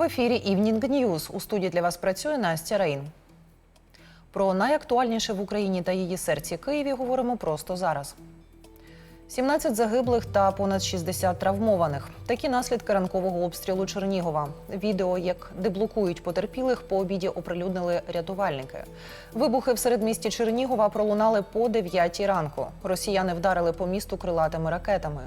В ефірі Evening News. У студії для вас працює Настя Рейн. Про найактуальніше в Україні та її серці Києві говоримо просто зараз. 17 загиблих та понад 60 травмованих. Такі наслідки ранкового обстрілу Чернігова. Відео, як деблокують потерпілих, по обіді оприлюднили рятувальники. Вибухи в середмісті Чернігова пролунали по 9 ранку. Росіяни вдарили по місту крилатими ракетами.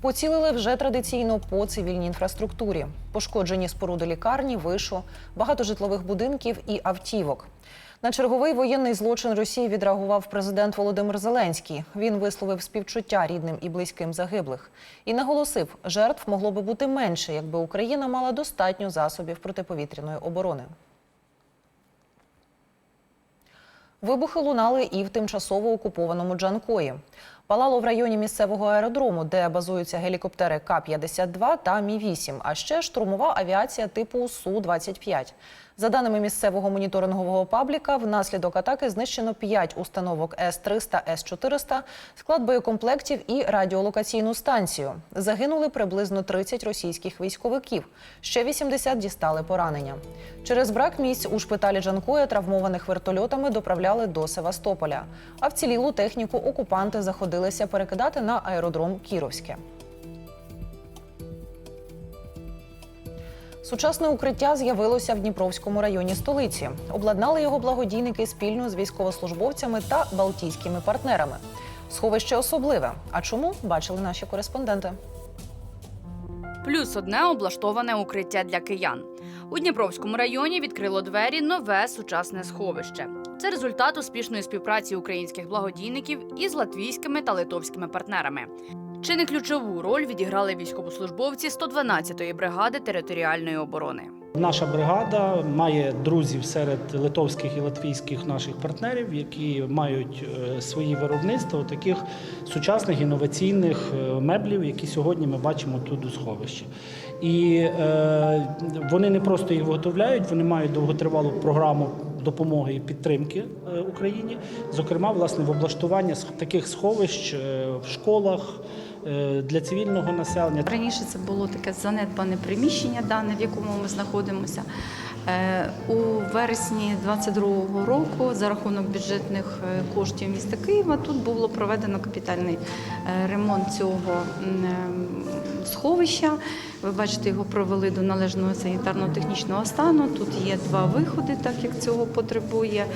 Поцілили вже традиційно по цивільній інфраструктурі. Пошкоджені споруди лікарні, вишу, багато житлових будинків і автівок. На черговий воєнний злочин Росії відреагував президент Володимир Зеленський. Він висловив співчуття рідним і близьким загиблих і наголосив, жертв могло би бути менше, якби Україна мала достатньо засобів протиповітряної оборони. Вибухи лунали і в тимчасово окупованому Джанкої. Палало в районі місцевого аеродрому, де базуються гелікоптери К-52 та Мі-8, а ще штурмова авіація типу Су-25. За даними місцевого моніторингового пабліка, внаслідок атаки знищено 5 установок С-300, С-400, склад боєкомплектів і радіолокаційну станцію. Загинули приблизно 30 російських військовиків. Ще 80 дістали поранення. Через брак місць у шпиталі Джанкоя травмованих вертольотами доправляли до Севастополя. А вцілілу техніку окупанти заходилися перекидати на аеродром Кіровське. Сучасне укриття з'явилося в Дніпровському районі столиці. Обладнали його благодійники спільно з військовослужбовцями та балтійськими партнерами. Сховище особливе. А чому бачили наші кореспонденти? Плюс одне облаштоване укриття для киян. У Дніпровському районі відкрило двері нове сучасне сховище. Це результат успішної співпраці українських благодійників із латвійськими та литовськими партнерами. Чи не ключову роль відіграли військовослужбовці 112-ї бригади територіальної оборони? Наша бригада має друзів серед литовських і латвійських наших партнерів, які мають е, свої виробництва таких сучасних інноваційних е, меблів, які сьогодні ми бачимо тут у сховищі. І е, вони не просто їх виготовляють, вони мають довготривалу програму допомоги і підтримки е, Україні, зокрема, власне, в облаштуванні с- таких сховищ в школах для цивільного населення. Раніше це було таке занедбане приміщення, дане, в якому ми знаходимося. Е, У вересні 22-го року за рахунок бюджетних е, коштів міста Києва тут було проведено капітальний е, ремонт цього е, сховища. Ви бачите, його провели до належного санітарно-технічного стану. Тут є два виходи, так як цього потребує.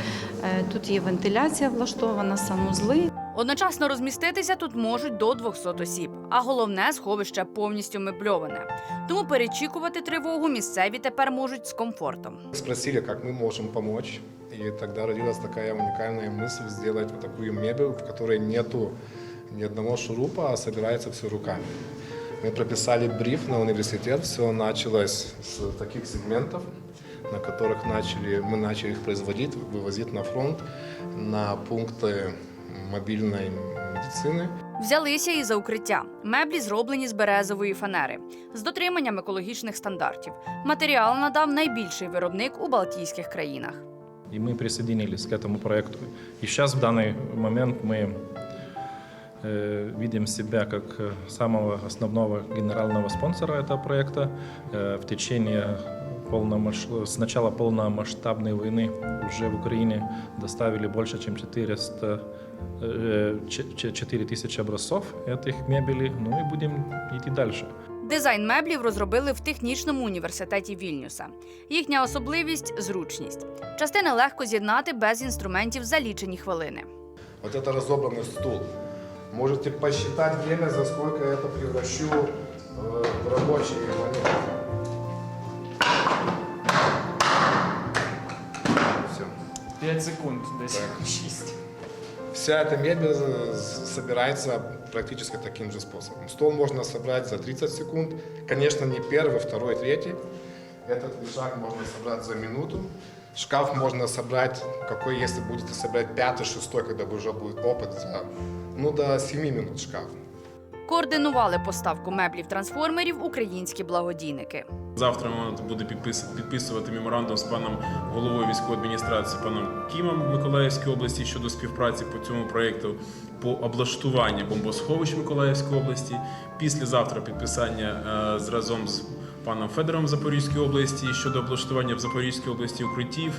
Е, Тут є вентиляція влаштована, санузли. Одночасно розміститися тут можуть до 200 осіб, а головне сховище повністю мебльоване. Тому перечікувати тривогу місцеві тепер можуть з комфортом. Спросили, как мы можем помочь. И тогда родилась такая уникальная мысль сделать вот такую мебель, в которой нету ни одного шурупа, а собирается все руками. Мы прописали бриф на университет, все началось с таких сегментов, на которых начали, мы начали их производить, вывозить на фронт, на пункты мобильной медицины. Взялися і за укриття. Меблі зроблені з березової фанери з дотриманням екологічних стандартів. Матеріал надав найбільший виробник у Балтійських країнах. и мы присоединились к этому проекту. И сейчас в данный момент мы э, видим себя как э, самого основного генерального спонсора этого проекта. Э, в течение полномасш... с начала полномасштабной войны уже в Украине доставили больше, чем 400 э, ч- 4 тысячи образцов этих мебели, ну и будем идти дальше. Дизайн меблів розробили в технічному університеті Вільнюса. Їхня особливість зручність. Частини легко з'єднати без інструментів за лічені хвилини. Вот это разобранный стул. Можете посчитать время, за сколько я это превращу э, в рабочий момент. 5 секунд десь 6. Вся эта мебель э, с- собирается практически таким же способом. Стол можно собрать за 30 секунд. Конечно, не первый, второй, третий. Этот лежак можно собрать за минуту. Шкаф можно собрать, какой, если будете собирать пятый, шестой, когда уже будет опыт, за, ну, до 7 минут шкаф. Координували поставку меблів трансформерів українські благодійники. Завтра ми буде підпис- підписувати меморандум з паном головою військової адміністрації, паном Кімом Миколаївської області щодо співпраці по цьому проєкту по облаштуванню бомбосховищ Миколаївської області. Післязавтра підписання е, з разом з паном Федором в Запорізькій області щодо облаштування в Запорізькій області укриттів,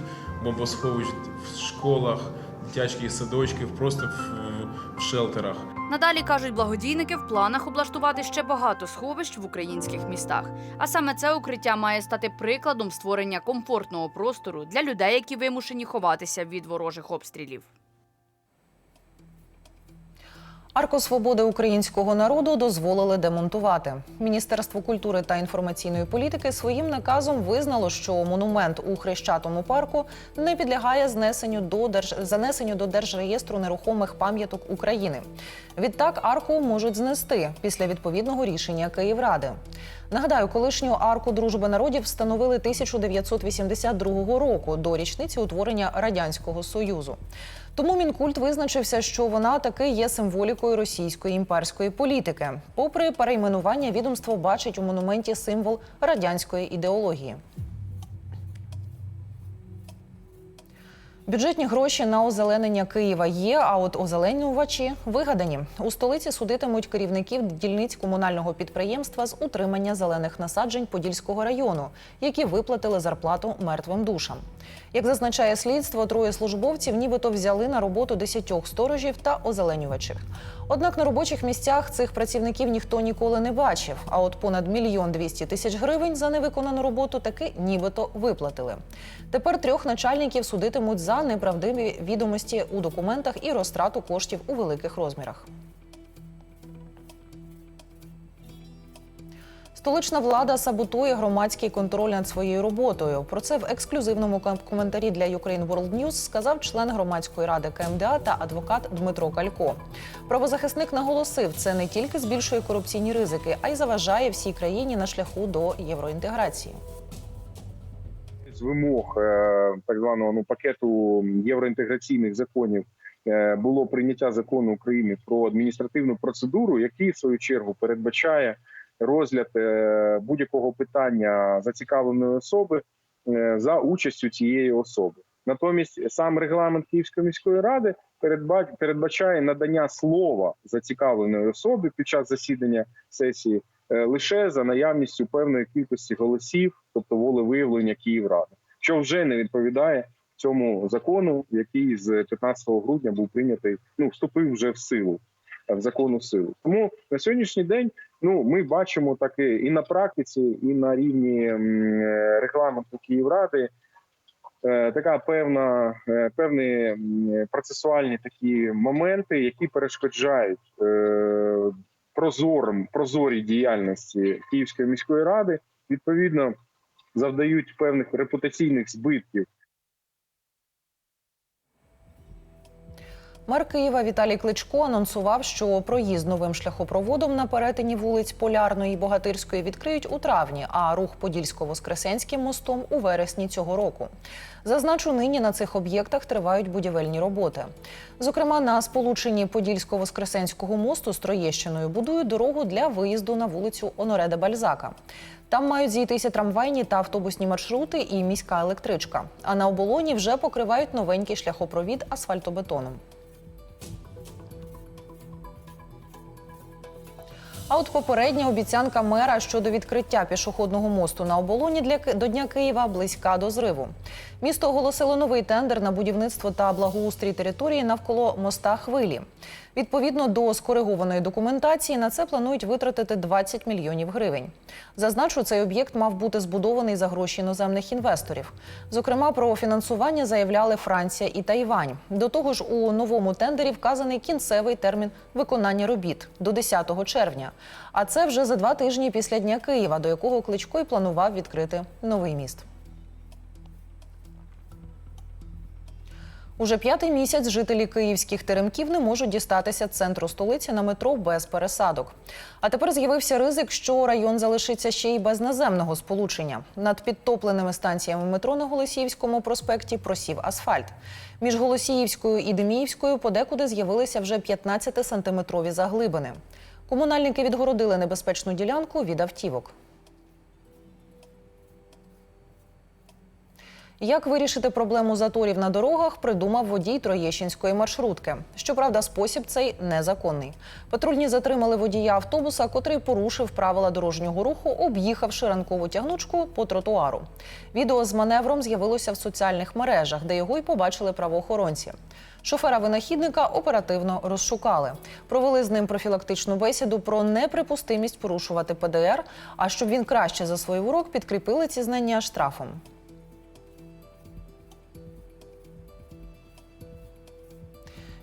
бомбосховищ в школах, дитячих садочків, просто в шелтерах. Надалі кажуть благодійники, в планах облаштувати ще багато сховищ в українських містах. А саме це укриття має стати прикладом створення комфортного простору для людей, які вимушені ховатися від ворожих обстрілів. Арку свободи українського народу дозволили демонтувати. Міністерство культури та інформаційної політики своїм наказом визнало, що монумент у Хрещатому парку не підлягає знесенню до держ... занесенню до держреєстру нерухомих пам'яток України. Відтак арку можуть знести після відповідного рішення Київради. Нагадаю, колишню арку дружби народів встановили 1982 року до річниці утворення радянського союзу. Тому мінкульт визначився, що вона таки є символікою російської імперської політики. Попри перейменування, відомство бачить у монументі символ радянської ідеології. Бюджетні гроші на озеленення Києва є, а от озеленювачі вигадані. У столиці судитимуть керівників дільниць комунального підприємства з утримання зелених насаджень Подільського району, які виплатили зарплату мертвим душам. Як зазначає слідство, троє службовців нібито взяли на роботу десятьох сторожів та озеленювачів. Однак на робочих місцях цих працівників ніхто ніколи не бачив. А от понад мільйон двісті тисяч гривень за невиконану роботу таки нібито виплатили. Тепер трьох начальників судитимуть за неправдиві відомості у документах і розтрату коштів у великих розмірах. Столична влада саботує громадський контроль над своєю роботою. Про це в ексклюзивному коментарі для Ukraine World News сказав член громадської ради КМДА та адвокат Дмитро Калько. Правозахисник наголосив, це не тільки збільшує корупційні ризики, а й заважає всій країні на шляху до євроінтеграції. з вимог е, так званого ну пакету євроінтеграційних законів е, було прийняття закону України про адміністративну процедуру, який в свою чергу передбачає розгляд е, будь-якого питання зацікавленої особи е, за участю цієї особи. Натомість сам регламент Київської міської ради передбачає надання слова зацікавленої особи під час засідання сесії е, лише за наявністю певної кількості голосів, тобто волевиявлення Київради, що вже не відповідає цьому закону, який з 15 грудня був прийнятий, ну вступив вже в силу в закону силу. Тому на сьогоднішній день ну ми бачимо таке і на практиці, і на рівні е, регламенту Київради. е, Така певна е, певні процесуальні такі моменти, які перешкоджають прозорим прозорій діяльності Київської міської ради, відповідно завдають певних репутаційних збитків Мер Києва Віталій Кличко анонсував, що проїзд новим шляхопроводом на перетині вулиць Полярної і Богатирської відкриють у травні, а рух Подільсько-Воскресенським мостом у вересні цього року. Зазначу, нині на цих об'єктах тривають будівельні роботи. Зокрема, на сполученні Подільсько-Воскресенського мосту з Троєщиною будують дорогу для виїзду на вулицю Онореда Бальзака. Там мають зійтися трамвайні та автобусні маршрути і міська електричка. А на оболоні вже покривають новенький шляхопровід асфальтобетоном. А от попередня обіцянка мера щодо відкриття пішохідного мосту на оболоні для до Дня Києва близька до зриву. Місто оголосило новий тендер на будівництво та благоустрій території навколо моста хвилі. Відповідно до скоригованої документації, на це планують витратити 20 мільйонів гривень. Зазначу, цей об'єкт мав бути збудований за гроші іноземних інвесторів. Зокрема, про фінансування заявляли Франція і Тайвань. До того ж, у новому тендері вказаний кінцевий термін виконання робіт до 10 червня. А це вже за два тижні після Дня Києва, до якого Кличко й планував відкрити новий міст. Уже п'ятий місяць жителі київських теремків не можуть дістатися центру столиці на метро без пересадок. А тепер з'явився ризик, що район залишиться ще й без наземного сполучення. Над підтопленими станціями метро на Голосіївському проспекті просів асфальт. Між Голосіївською і Деміївською подекуди з'явилися вже 15-сантиметрові заглибини. Комунальники відгородили небезпечну ділянку від автівок. Як вирішити проблему заторів на дорогах, придумав водій Троєщинської маршрутки. Щоправда, спосіб цей незаконний. Патрульні затримали водія автобуса, котрий порушив правила дорожнього руху, об'їхавши ранкову тягнучку по тротуару. Відео з маневром з'явилося в соціальних мережах, де його й побачили правоохоронці. Шофера винахідника оперативно розшукали. Провели з ним профілактичну бесіду про неприпустимість порушувати ПДР. А щоб він краще засвоїв урок, підкріпили ці знання штрафом.